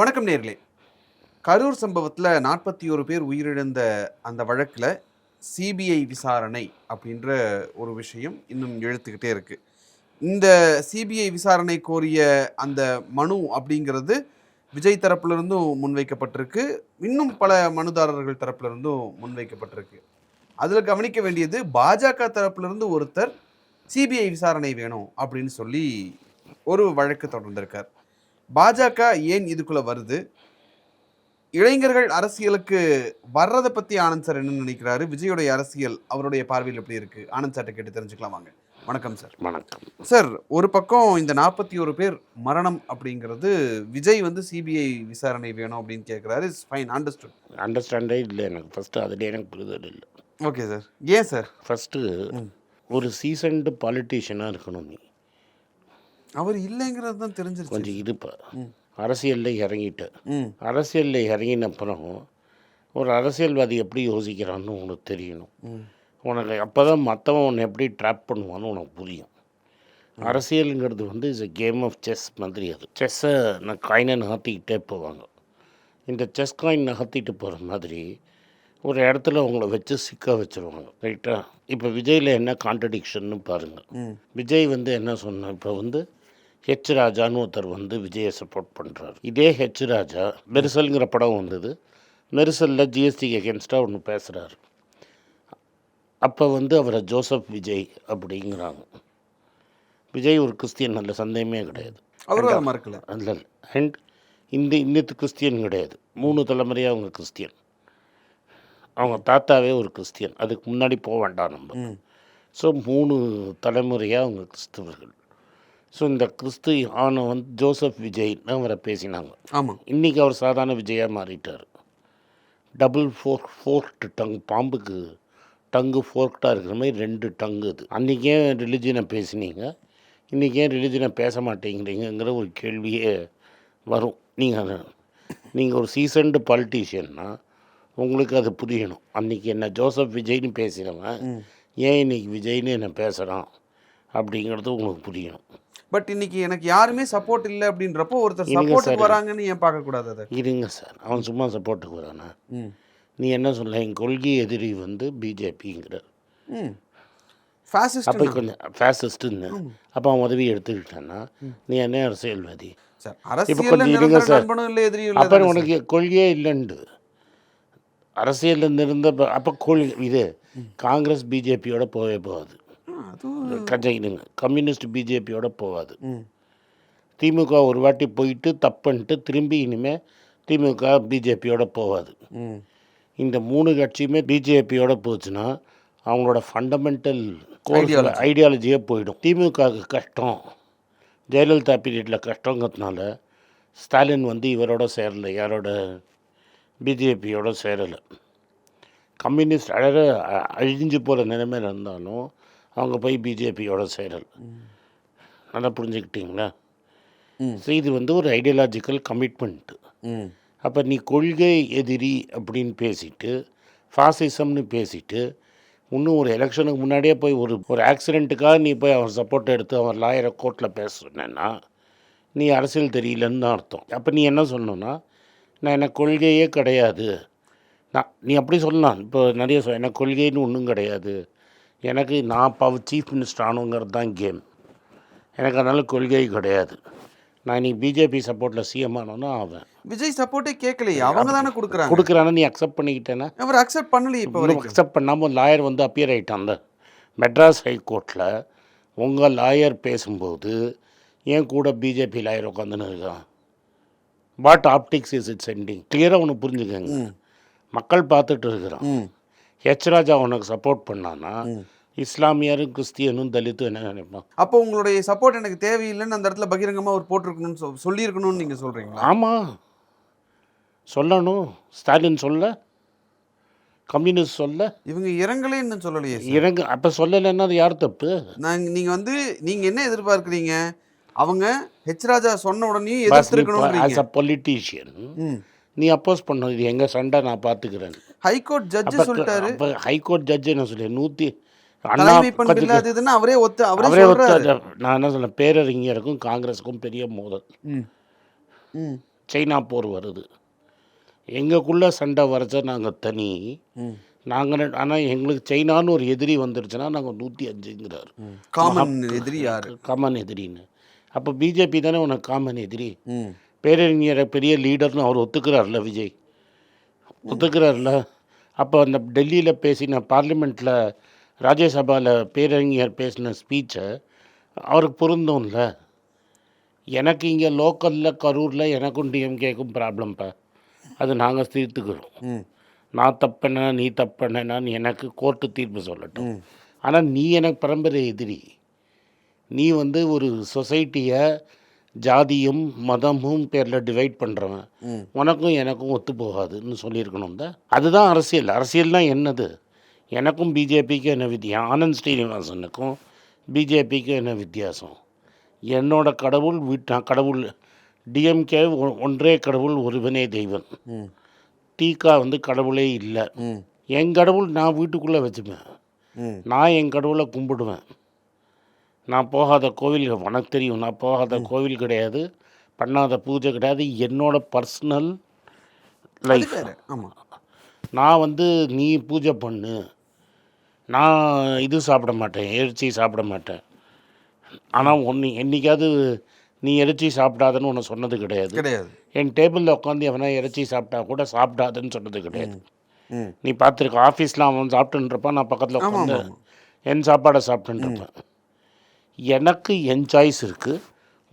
வணக்கம் நேர்களே. கரூர் சம்பவத்தில் நாற்பத்தி ஒரு பேர் உயிரிழந்த அந்த வழக்கில் சிபிஐ விசாரணை அப்படின்ற ஒரு விஷயம் இன்னும் எழுத்துக்கிட்டே இருக்குது இந்த சிபிஐ விசாரணை கோரிய அந்த மனு அப்படிங்கிறது விஜய் தரப்புலருந்தும் முன்வைக்கப்பட்டிருக்கு. இன்னும் பல மனுதாரர்கள் தரப்புல இருந்தும் முன்வைக்கப்பட்டிருக்கு. அதில் கவனிக்க வேண்டியது பாஜக தரப்புலருந்து ஒருத்தர் சிபிஐ விசாரணை வேணும் அப்படின்னு சொல்லி ஒரு வழக்கு தொடர்ந்திருக்கார். பாஜக ஏன் இதுக்குள்ள வருது? இளைஞர்கள் அரசியலுக்கு வர்றதை பத்தி ஆனந்த் சார் என்ன நினைக்கிறாரு? விஜயோடைய அரசியல் அவருடைய பார்வையில் எப்படி இருக்கு? ஆனந்த் சார்ட்ட கேட்டு தெரிஞ்சுக்கலாம் வாங்க. வணக்கம் சார். வணக்கம். சார் ஒரு பக்கம் இந்த நாற்பத்தி ஒரு பேர் மரணம் அப்படிங்கிறது விஜய் வந்து சிபிஐ விசாரணை வேணும் அப்படின்னு கேட்குறாரு இஸ் ஃபைன் அண்டர்ஸ்டுட் அண்டர்ஸ்டாண்டே இல்லை எனக்கு. ஃபஸ்ட்டு அதில் எனக்கு புரிதல் இல்லை. ஓகே சார் ஏன் சார் ஃபஸ்ட்டு ஒரு சீசன்டு பாலிட்டிஷியனாக இருக்கணும் நீ. அவர் இல்லைங்கிறது தான் தெரிஞ்சிருச்சு. கொஞ்சம் இருப்ப அரசியலில் இறங்கிட்ட. அரசியலில் இறங்கின அப்புறம் ஒரு அரசியல்வாதி எப்படி யோசிக்கிறான்னு உனக்கு தெரியணும். உனக்கு அப்போ தான் மற்றவன் உன்னை எப்படி ட்ராப் பண்ணுவான்னு உனக்கு புரியும். அரசியலுங்கிறது வந்து is a game of chess மாதிரி அது. செஸ்ஸை நான் காயினை நகர்த்திக்கிட்டே போவாங்க. இந்த செஸ் காயின் நகர்த்திட்டு போகிற மாதிரி ஒரு இடத்துல உங்களை வச்சு சிக்க வச்சுருவாங்க ரைட்டா இப்போ விஜயில் என்ன கான்ட்ரடிக்ஷன்னு பாருங்கள் விஜய் வந்து என்ன சொன்ன இப்போ வந்து ஹெச் ராஜான்னு ஒருத்தர் வந்து விஜயை சப்போர்ட் பண்ணுறாரு இதே ஹெச் ராஜா மெரிசல்ங்கிற படம் வந்தது. மெரிசலில் ஜிஎஸ்டிக்கு அகேன்ஸ்டாக ஒன்று பேசுகிறாரு அப்போ வந்து அவரை ஜோசப் விஜய் அப்படிங்கிறாங்க. விஜய் ஒரு கிறிஸ்டியன் நல்ல சந்தேகமே கிடையாது. அவரும் மறக்கல. அல்ல அண்ட் இந்த இன்னத்து கிறிஸ்டியன் கிடையாது. மூணு தலைமுறையாக அவங்க கிறிஸ்டியன். அவங்க தாத்தாவே ஒரு கிறிஸ்டியன். அதுக்கு முன்னாடி போக வேண்டாம் நம்ம. ஸோ மூணு தலைமுறையாக அவங்க கிறிஸ்தவர்கள். ஸோ இந்த கிறிஸ்து ஆன வந்து ஜோசப் விஜய்னு அவரை பேசினாங்க. ஆமாம் இன்றைக்கி அவர் சாதாரண விஜயாக மாறிட்டார். டபுள் ஃபோர்க் ஃபோர்க்டு டங் பாம்புக்கு டங்கு ஃபோர்க்டாக இருக்கிற மாதிரி ரெண்டு டங்கு அது. அன்றைக்கி ரிலிஜனை பேசினீங்க? இன்றைக்கி ஏன் ரிலிஜனை பேச மாட்டேங்கிறீங்கங்கிற ஒரு கேள்வியே வரும். நீங்கள் நீங்கள் ஒரு சீசன்டு பாலிட்டிஷியன்னா உங்களுக்கு அது புரியணும். அன்றைக்கி என்ன ஜோசப் விஜய்னு பேசினவன் ஏன் இன்னைக்கு விஜய்னு என்ன பேசுகிறான் அப்படிங்கிறது உங்களுக்கு புரியணும். பட் இன்னைக்கு எனக்கு யாருமே சப்போர்ட் இல்லை அப்படின்றப்போ ஒருத்தர் சப்போர்ட்டுக்கு. வராங்கன்னு ஏன் பார்க்கக்கூடாது அதை? இருங்க சார். அவன் சும்மா சப்போர்ட்டுக்கு வரானா? நீ என்ன சொல்ல? என் கொள்கை எதிரி வந்து பிஜேபிங்கிற ம். ஃபாசிஸ்ட் அப்போ கொஞ்சம் ஃபேசிஸ்ட்டுன்னு அப்போ அவன் உதவி எடுத்துக்கிட்டான்னா நீ என்ன அரசியல்வாதி? சார் இப்போ கொஞ்சம் இருங்க சார். அப்புறம் உனக்கு கொள்கையே இல்லைண்டு. அரசியலில் இருந்த அப்போ கொள்கை இது காங்கிரஸ் பிஜேபியோட போகவே போகாது. அதுவும் கம்யூனிஸ்ட் பிஜேபியோட போகாது. திமுக ஒரு வாட்டி போயிட்டு தப்புன்ட்டு திரும்பி இனிமேல் திமுக பிஜேபியோட போகாது. இந்த மூணு கட்சியுமே பிஜேபியோட போச்சுன்னா அவங்களோட ஃபண்டமெண்டல் Ideology. ஐடியாலஜியே போயிடும். திமுகவுக்கு கஷ்டம். ஜெயலலிதா பீரியடில் கஷ்டங்கிறதுனால ஸ்டாலின் வந்து இவரோட சேரலை யாரோட? பிஜேபியோட சேரலை. கம்யூனிஸ்ட் அழக அழிஞ்சு போகிற நிலைமையில் இருந்தாலும் அவங்க போய் பிஜேபியோட சேரலை. நல்லா புரிஞ்சுக்கிட்டீங்களா. ஸோ இது வந்து ஒரு ஐடியாலஜிக்கல் கமிட்மெண்ட்டு அப்போ நீ கொள்கை எதிரி அப்படின்னு பேசிட்டு ஃபாசிசம்னு பேசிட்டு இன்னும் ஒரு எலெக்ஷனுக்கு முன்னாடியே போய் ஒரு ஒரு ஆக்சிடெண்ட்டுக்காக நீ போய் அவன் சப்போர்ட் எடுத்து அவன் லாயரை கோர்ட்டில் பேச சொன்னேன்னா நீ அரசியல் தெரியலன்னு தான் அர்த்தம். அப்போ நீ என்ன சொல்லணும்னா நான் எனக்கு கொள்கையே கிடையாது. நான் நீ அப்படி சொல்லலாம். இப்போ நிறைய சொல் எனக்கு கொள்கைன்னு ஒன்றும் கிடையாது. எனக்கு நான் இப்போ சீஃப் மினிஸ்டர் ஆனுங்கிறது தான் கேம் எனக்கு அதனால் கொள்கை கிடையாது. நான் இன்னைக்கு பிஜேபி சப்போர்ட்டில் சிஎம் ஆனோன்னா ஆவேன். விஜய் சப்போர்ட்டே கேட்கலையே அவங்க தானே கொடுக்குறாங்க. கொடுக்குறான்னு நீ அக்செப்ட் பண்ணிக்கிட்டேன்னா? அவர் அக்செப்ட் பண்ணலையே இப்போ அக்செப்ட் பண்ணாமல் லாயர் வந்து அப்பியர் ஆகிட்டான்ல மெட்ராஸ் ஹைகோர்ட்டில் உங்கள் லாயர் பேசும்போது ஏன் கூட பிஜேபி லாயர் உட்காந்துன்னு இருக்கான். What optics is it sending கிளியராக ஒன்று புரிஞ்சுக்கங்க. மக்கள் பார்த்துட்டு இருக்கிறான். ஹெச் ராஜா உனக்கு சப்போர்ட் பண்ணான்னா இஸ்லாமியரும் கிறிஸ்டியனும் தலித்தும் என்ன நினைப்பான் அப்போ உங்களுடைய சப்போர்ட் எனக்கு தேவையில்லைன்னு அந்த இடத்துல பகிரங்கமாக அவர் போட்டிருக்கணும்னு சொல் சொல்லியிருக்கணும்னு நீங்கள் சொல்கிறீங்களா ஆமாம் சொல்லணும். ஸ்டாலின் சொல்ல. கம்யூனிஸ்ட் சொல்ல. இவங்க இறங்கலேன்னு சொல்லலையே இறங்க அப்போ சொல்லலைன்னா அது யார் தப்பு? நாங்க நீங்கள் வந்து நீங்கள் என்ன எதிர்பார்க்குறீங்க? அவங்க ஹெச் ராஜா சொன்ன உடனே எதிர்த்திருக்கணும் ஆஸ் அ பொலிட்டீஷியன் நீ அப்போஸ் பண்ண. இது எங்கள் சண்டை நான் பார்த்துக்கிறேன் ஹைகோர்ட் ஜட்ஜு சொல்லிட்டாரு. ஹைகோர்ட் ஜட்ஜ் என்ன சொல்லி நூற்றி அவரே ஒத்து அவரே ஒத்த நான் என்ன சொல்ல பேரறிஞருக்கும் காங்கிரஸுக்கும் பெரிய மோதல். சைனா போர் வருது. எங்களுக்குள்ளே சண்டை வரைச்சா நாங்கள் தனி. நாங்கள் ஆனால் எங்களுக்கு சைனான்னு ஒரு எதிரி வந்துருச்சுன்னா நாங்கள் நூற்றி அஞ்சுங்கிறார். காமன் எதிரி யாரு? காமன் எதிரின்னு. அப்போ பிஜேபி தானே உனக்கு காமன் எதிரி. பேரறிஞரை பெரிய லீடர்னு அவர் ஒத்துக்கிறார்ல விஜய். ஒத்துக்கிறார்ல. அப்போ அந்த டெல்லியில் பேசின பார்லிமெண்ட்டில் ராஜ்யசபாவில் பேரறிஞர் பேசின ஸ்பீச்சை அவருக்கு பொருந்தும்ல. எனக்கு இங்கே லோக்கலில் கரூரில் எனக்கும் டிஎம்கேக்கும் ப்ராப்ளம்ப்பா அது நாங்கள் தீர்த்துக்கிறோம். நான் தப்பேனா நீ தப்பேனான்னு எனக்கு கோர்ட்டு தீர்ப்பு சொல்லட்டும். ஆனால் நீ எனக்கு பரம்பரை எதிரி. நீ வந்து ஒரு சொசைட்டியை ஜாதியும் மதமும் பேரில் டிவைட் பண்ணுறவன். உனக்கும் எனக்கும் ஒத்து போகாதுன்னு சொல்லியிருக்கணும் தான் அதுதான் அரசியல். அரசியல்னா என்னது? எனக்கும் பிஜேபிக்கும் என்ன வித்தியாசம் ஆனந்த் ஸ்ரீனிவாசனுக்கும் பிஜேபிக்கும் என்ன வித்தியாசம்? என்னோட கடவுள் வீட்டு நான் கடவுள் டிஎம்கே ஒன்றே கடவுள் ஒருவனே தெய்வன். டீகா வந்து கடவுளே இல்லை. என் கடவுள் நான் வீட்டுக்குள்ளே வச்சுப்பேன். நான் என் கடவுளை கும்பிடுவேன். நான் போகாத கோவில் உனக்கு தெரியும். நான் போகாத கோவில் கிடையாது. பண்ணாத பூஜை கிடையாது. என்னோட பர்சனல் லைஃப் வேற. ஆமா. நான் வந்து நீ பூஜை பண்ணு. நான் இது சாப்பிட மாட்டேன். இறைச்சி சாப்பிட மாட்டேன். ஆனால் ஒன்று என்னைக்காவது நீ இறைச்சி சாப்பிடாதன்னு உன்னை சொன்னது கிடையாது. கிடையாது. என் டேபிளில் உட்காந்து எவனா இறைச்சி சாப்பிட்டா கூட சாப்பிடாதன்னு சொன்னது கிடையாது. நீ பார்த்துருக்க ஆஃபீஸில் அவன் சாப்பிட்டுன்றப்பான் நான் பக்கத்தில் உட்காந்து என் சாப்பாடை சாப்பிட்டுருப்பேன் எனக்கு என் சாய்ஸ் இருக்குது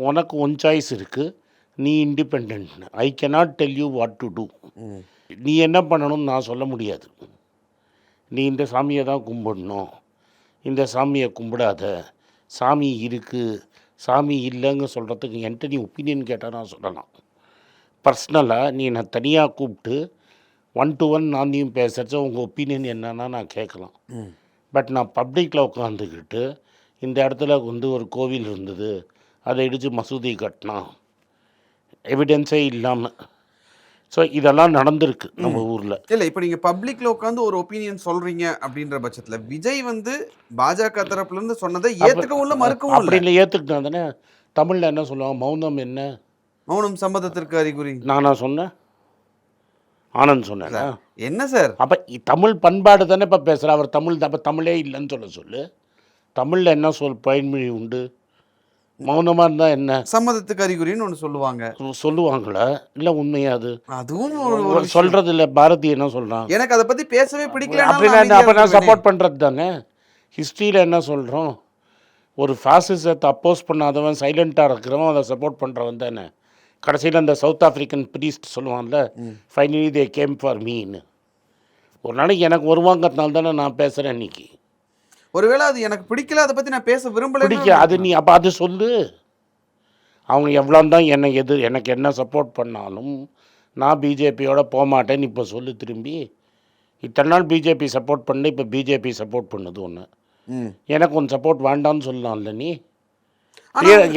உனக்கு ஒன் சாய்ஸ் இருக்குது நீ independent I cannot tell you what to do. நீ என்ன பண்ணணும்னு நான் சொல்ல முடியாது. நீ இந்த சாமியை தான் கும்பிடணும். இந்த சாமியை கும்பிடாத. சாமி இருக்குது சாமி இல்லைங்க சொல்கிறதுக்கு என்கிட்ட நீ ஒப்பீனியன் கேட்டால் நான் சொல்லலாம். பர்சனலாக நீ என்னை தனியாக கூப்பிட்டு ஒன் டு ஒன் நான் நீயும் பேசுகிறச்ச உங்கள் ஒப்பீனியன் என்னன்னா நான் கேட்கலாம். பட் நான் பப்ளிக்கில் உட்காந்துக்கிட்டு இந்த இடத்துல வந்து ஒரு கோவில் இருந்தது. அதை இடித்து மசூதி கட்டினான். எவிடன்ஸே இல்லாமல் ஸோ இதெல்லாம் நடந்திருக்கு நம்ம ஊரில். இல்ல இப்ப நீங்க பப்ளிக்ல உட்காந்து ஒரு ஒப்பீனியன் சொல்றீங்க அப்படின்ற பட்சத்துல விஜய் வந்து பாஜக தரப்புல இருந்து சொன்னதை ஏத்துக்கவும் இல்ல மறுக்கவும் அப்படி இல்ல ஏற்றுக்கிட்டா தானே. தமிழில் என்ன சொல்லுவாங்க? மௌனம் என்ன? மௌனம் சம்மதத்திற்கு அறிகுறி. நானா சொன்னேன் ஆனந்த் சொன்னேன் என்ன சார்? அப்போ தமிழ் பண்பாடு தானே இப்போ பேசுகிற அவர் தமிழ் அப்போ தமிழே இல்லைன்னு சொல்ல சொல்லு. தமிழில் என்ன சொல் பயன்மொழி உண்டு? மௌனமாக இருந்தால் என்ன? சம்மதத்துக்கு அறிகுறின்னு ஒண்ணு சொல்லுவாங்க. சொல்லுவாங்களா? இல்லை உண்மையா அது? அதுவும். சொல்கிறது இல்லை பாரதி என்ன சொல்கிறான் எனக்கு அதை பத்தி பேசவே பிடிக்கல அப்படின்னா அப்போ நான் சப்போர்ட் பண்ணுறது தானே ஹிஸ்ட்ரியில் என்ன சொல்கிறோம் ஒரு ஃபாசிசத்தை அப்போஸ் பண்ணாதவன் சைலண்ட்டாக இருக்கிறவன் அதை சப்போர்ட் பண்ணுறவன் தானே. கடைசியில் அந்த சவுத் ஆஃப்ரிக்கன் ப்ரீஸ்ட் சொல்லுவான்ல ஃபைனலி தே கேம் ஃபார் மீன்னு ஒரு நாளைக்கு எனக்கு வருவாங்கிறதுனால தானே நான் பேசுகிறேன் இன்னைக்கு. ஒருவேளை அது எனக்கு பிடிக்கல அதை பத்தி நான் பேச விரும்பல பிடிக்க அது நீ அப்போ அது சொல்லு. அவங்க எவ்வளோ தான் என்னை எது எனக்கு என்ன சப்போர்ட் பண்ணாலும் நான் பிஜேபியோட போக மாட்டேன்னு இப்போ சொல்லு திரும்பி. இத்தனை நாள் பிஜேபி சப்போர்ட் பண்ணு இப்போ பிஜேபி சப்போர்ட் பண்ணுது ஒன்று. எனக்கு ஒன்று சப்போர்ட் வேண்டாம்னு சொல்லலாம்ல நீ?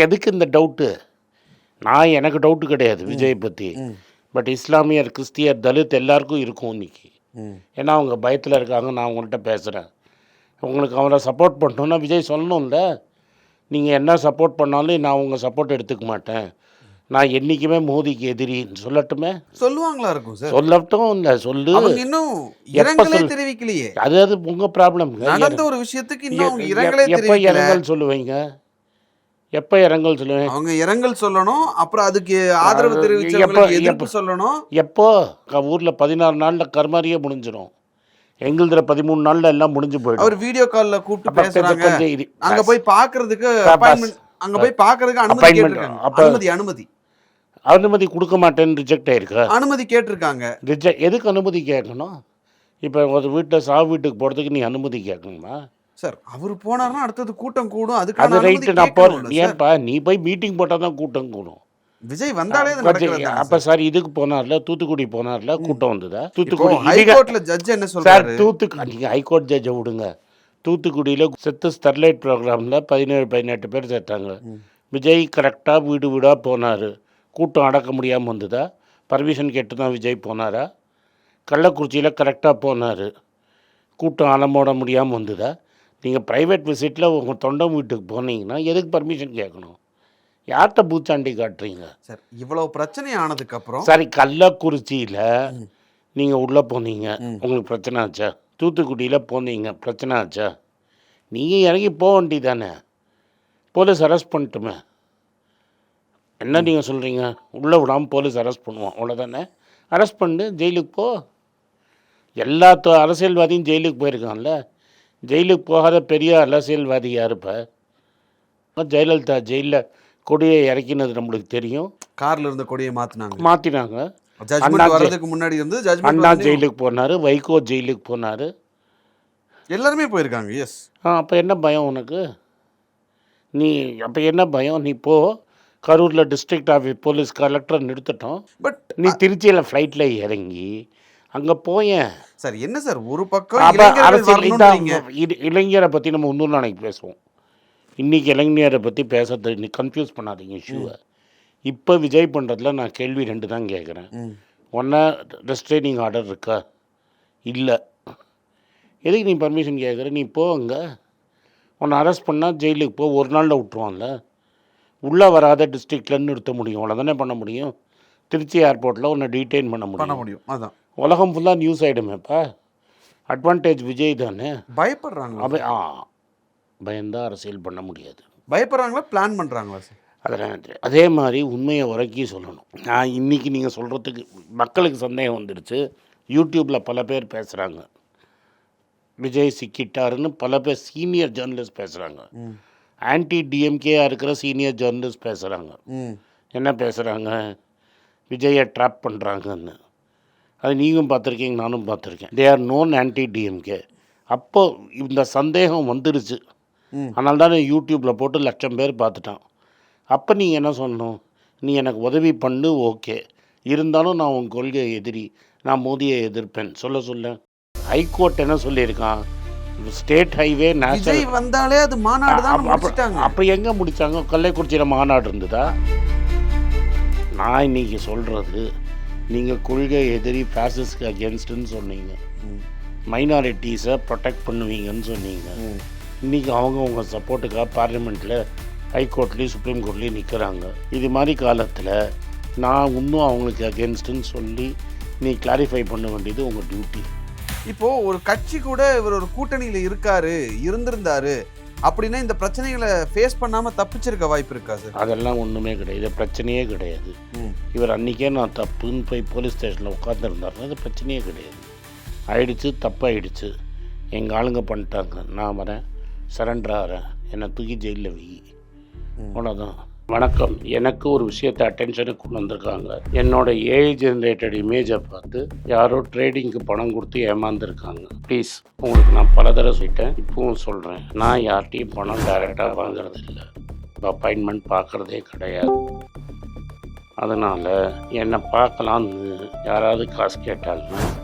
எதுக்கு இந்த டவுட்டு நான் எனக்கு டவுட்டு கிடையாது விஜய் பற்றி. பட் இஸ்லாமியர் கிறிஸ்தியர் தலித் எல்லாருக்கும் இருக்கும் இன்னைக்கு. ஏன்னா அவங்க பயத்தில் இருக்காங்க நான் உங்கள்கிட்ட பேசுகிறேன் உங்களுக்கு அவரை சப்போர்ட் பண்ணணுன்னா விஜய் சொல்லணும்ல. நீங்கள் என்ன சப்போர்ட் பண்ணாலும் நான் உங்கள் சப்போர்ட் எடுத்துக்க மாட்டேன். நான் என்றைக்குமே மோதிக்கு எதிரின்னு சொல்லட்டுமே? சொல்லுவாங்களா இருக்கும் சார்? சொல்லட்டும் இல்லை சொல்லு. இன்னும் இரங்கலே தெரிவிக்கலையே. அது அது உங்கள் ப்ராப்ளம் நடந்த ஒரு விஷயத்துக்கு இன்னும் இரங்கலே எப்போ இரங்கல் சொல்லுவீங்க? எப்போ இரங்கல் சொல்லுவேன் அவங்க இரங்கல் சொல்லணும் அப்புறம் அதுக்கு ஆதரவு எப்ப- எதிர்ப்பு சொல்லணும். எப்போ? ஊரில் பதினாறு நாளில் கர்மாரியே முடிஞ்சிடும் எங்களுதுல பதிமூணு நாளில் எல்லாம் முடிஞ்சு போயிடும். அவர் வீடியோ கால்ல கூப்பிட்டு பேசுறாங்க. அங்க போய் பாக்குறதுக்கு அங்க போய் பாக்குறதுக்கு அனுமதி அனுமதி அனுமதி. அனுமதி கொடுக்க மாட்டேன்னு ரிஜெக்ட் ஆயிருக்கா? அனுமதி கேட்டிருக்காங்க. ரிஜெக்ட் எதுக்கு அனுமதி கேட்கணும்? இப்போ ஒரு வீட்டில் சாவு வீட்டுக்கு போகிறதுக்கு நீ அனுமதி கேட்கணுமா? சார் அவர் போனாருன்னா அடுத்தது கூட்டம் கூடும். அது அதுக்கான அனுமதி ரைட்டு நான் போகிறேன் சார். ஏன்பா நீ போய் மீட்டிங் போட்டால் தான் கூட்டம் கூடும். விஜய் வந்தாலே அப்போ சார். இதுக்கு போனார்ல தூத்துக்குடி போனார்ல கூட்டம் வந்ததா? தூத்துக்குடி ஹைகோர்ட்ல ஜட்ஜ் என்ன சார் சொல்றாரு? தூத்துக்கு நீங்கள் ஹைகோர்ட் ஜட்ஜை விடுங்க. தூத்துக்குடியில் செத்து ஸ்டெர்லைட் ப்ரோக்ராமில் பதினேழு பதினெட்டு பேர் சேர்த்தாங்க. விஜய் கரெக்டாக வீடு வீடாக போனார். கூட்டம் அடக்க முடியாமல் வந்ததா? பர்மிஷன் கேட்டு தான் விஜய் போனாரா? கள்ளக்குறிச்சியில் கரெக்டாக போனார். கூட்டம் அலமோட முடியாமல் வந்ததா? நீங்கள் ப்ரைவேட் விசிட்டில் உங்கள் தொண்டை வீட்டுக்கு போனீங்கன்னா எதுக்கு பர்மிஷன் கேட்கணும்? யார்கிட்ட பூச்சாண்டி காட்டுறீங்க? சார் இவ்வளவு பிரச்சனை ஆனதுக்கு அப்புறம் சரி கள்ளக்குறிச்சியில் நீங்கள் உள்ளே போனீங்க. உங்களுக்கு பிரச்சனை ஆச்சா? தூத்துக்குடியில் போனீங்க. பிரச்சனை ஆச்சா? நீங்கள் இறங்கி போக வேண்டியதானே? போலீஸ் அரெஸ்ட் பண்ணட்டுமே. என்ன நீங்கள் சொல்கிறீங்க உள்ளே விடாமல் போலீஸ் அரெஸ்ட் பண்ணுவோம். அவ்வளோதானே அரெஸ்ட் பண்ணு ஜெயிலுக்கு போ. எல்லா அரசியல்வாதியும் ஜெயிலுக்கு போயிருக்கான்ல? ஜெயிலுக்கு போகாத பெரிய அரசியல்வாதி யார் இப்போ? ஜெயலலிதா ஜெயிலில் கொடியை இறக்கினது நம்மளுக்கு தெரியும். கார்ல இருந்த கொடியை மாத்தினாங்க. மாற்றினாங்க ஜட்மெண்ட் ஜெ- வர்றதுக்கு முன்னாடி இருந்து அண்ணா ஜெயிலுக்கு போனார் வைகோ ஜெயிலுக்கு போனார். எல்லாருமே போயிருக்காங்க எஸ் ஆ அப்போ என்ன பயம் உனக்கு? நீ அப்போ என்ன பயம்? நீ போ. கரூரில் டிஸ்ட்ரிக்ட் ஆஃபீஸ் போலீஸ் கலெக்டர் நிறுத்தட்டும் பட் நீ திருச்சியில் ஃப்ளைட்டில் இறங்கி அங்கே போயேன். சார் என்ன சார் ஒரு பக்கம் இளைஞரை பற்றி நம்ம இன்னொரு நாளைக்கு பேசுவோம். இன்றைக்கி இளைஞரை பற்றி பேசுறது நீ கன்ஃபியூஸ் பண்ணாதீங்க இஷ்யூவை இப்போ விஜய் பண்ணுறதுல நான் கேள்வி ரெண்டு தான் கேட்குறேன். ஒன்றா ரெஸ்ட்ரைனிங் ஆர்டர் இருக்கா? இல்லை. எதுக்கு நீ பர்மிஷன் கேட்குற நீ போ அங்கே. உன்னை அரெஸ்ட் பண்ணால் ஜெயிலுக்கு போ. ஒரு நாளில் விட்ருவான்ல உள்ளே வராத டிஸ்ட்ரிக்ட்லன்னு நிறுத்த முடியும். அவ்வளோதானே பண்ண முடியும்? திருச்சி ஏர்போர்ட்டில் உன்னை டீடைன் பண்ண பண்ண முடியும். முடியும் அதான். உலகம் ஃபுல்லாக நியூஸ் ஆகிடுமேப்பா அட்வான்டேஜ் விஜய் தானே. பயப்படுறாங்களா? அவன் ஆ பயந்தா அரசியல் பண்ண முடியாது. பயப்படுறாங்களா? பிளான் பண்றாங்களா சார்? அதெல்லாம். அதே மாதிரி உண்மையை உறக்கி சொல்லணும். நான் இன்றைக்கி நீங்கள் சொல்கிறதுக்கு மக்களுக்கு சந்தேகம் வந்துடுச்சு யூடியூப்பில் பல பேர் பேசுகிறாங்க விஜய் சிக்கிட்டாருன்னு பல பேர் சீனியர் ஜேர்னலிஸ்ட் பேசுகிறாங்க. ஆன்டி டிஎம்கேயாக இருக்கிற சீனியர் ஜேர்னலிஸ்ட் பேசுகிறாங்க என்ன பேசுகிறாங்க விஜயை ட்ராப் பண்ணுறாங்கன்னு அது நீங்களும் பார்த்துருக்கீங்க நானும் பார்த்துருக்கேன். They are known anti DMK அப்போ இந்த சந்தேகம் வந்துடுச்சு. அதனால தான் யூடியூப்பில் போட்டு லட்சம் பேர் பார்த்துட்டான். அப்போ நீங்கள் என்ன சொல்லணும்? நீ எனக்கு உதவி பண்ணு ஓகே. இருந்தாலும் நான் உன் கொள்கை எதிரி. நான் மோதியை எதிர்ப்பேன். சொல்ல சொல்ல. ஹைகோர்ட் என்ன சொல்லியிருக்கான்? ஸ்டேட் ஹைவே நேஷனல் வந்தாலே அது மாநாடு தான் அப்போ எங்கே முடிச்சாங்க? கள்ளைக்குறிச்சியில் மாநாடு இருந்ததா? நான் இன்னைக்கு சொல்கிறது நீங்கள் கொள்கை எதிரி ஃபேசிஸ்க்கு அகேன்ஸ்டுன்னு சொன்னீங்க. மைனாரிட்டிஸை ப்ரொடெக்ட் பண்ணுவீங்கன்னு சொன்னீங்க. இன்றைக்கி அவங்க உங்கள் சப்போர்ட்டுக்காக பார்லிமெண்ட்டில் ஹைகோர்ட்லேயும் சுப்ரீம் கோர்ட்லேயும் நிற்கிறாங்க இது மாதிரி காலத்தில் நான் இன்னும் அவங்களுக்கு அகேன்ஸ்டுன்னு சொல்லி நீ கிளாரிஃபை பண்ண வேண்டியது உங்கள் டியூட்டி இப்போ ஒரு கட்சி கூட இவர் ஒரு கூட்டணியில இருக்காரு இருந்திருந்தாரு அப்படின்னா இந்த பிரச்சனைகளை ஃபேஸ் பண்ணாம தப்பிச்சிருக்க வாய்ப்பு இருக்கா சார் அதெல்லாம் ஒன்றுமே கிடையாது. பிரச்சனையே கிடையாது. இவர் அன்றைக்கே நான் தப்புன்னு போய் போலீஸ் ஸ்டேஷனில் உட்காந்துருந்தாருன்னா அது பிரச்சனையே கிடையாது. ஆயிடுச்சு தப்பாயிடுச்சு. எங்கள் ஆளுங்க பண்ணிட்டாங்க. நான் வரேன். சரண்டர் ஆகிறேன் என்னை தூக்கி ஜெயிலில் வை. அவ்வளோதான் வணக்கம். எனக்கு ஒரு விஷயத்தை அட்டென்ஷனுக்கு கொண்டு வந்திருக்காங்க. என்னோட ஏஐ ஜென்ரேட்டட் இமேஜை பார்த்து யாரோ ட்ரேடிங்க்கு பணம் கொடுத்து ஏமாந்துருக்காங்க. ப்ளீஸ் உங்களுக்கு நான் பல தடவை சொல்லிட்டேன். இப்பவும் சொல்கிறேன் நான் யார்கிட்டையும் பணம் டைரெக்டாக வாங்குறது இல்லை அப்பாயின்மெண்ட் பார்க்குறதே கிடையாது. அதனால் என்னை பார்க்கலான்னு யாராவது காசு கேட்டாங்கன்னா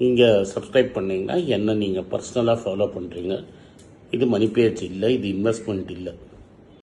நீங்கள் சப்ஸ்கிரைப் பண்ணிங்கன்னா என்ன நீங்கள் பர்சனலாக ஃபாலோ பண்ணுறீங்க இது மணி இல்லை இது இன்வெஸ்ட்மெண்ட் இல்லை.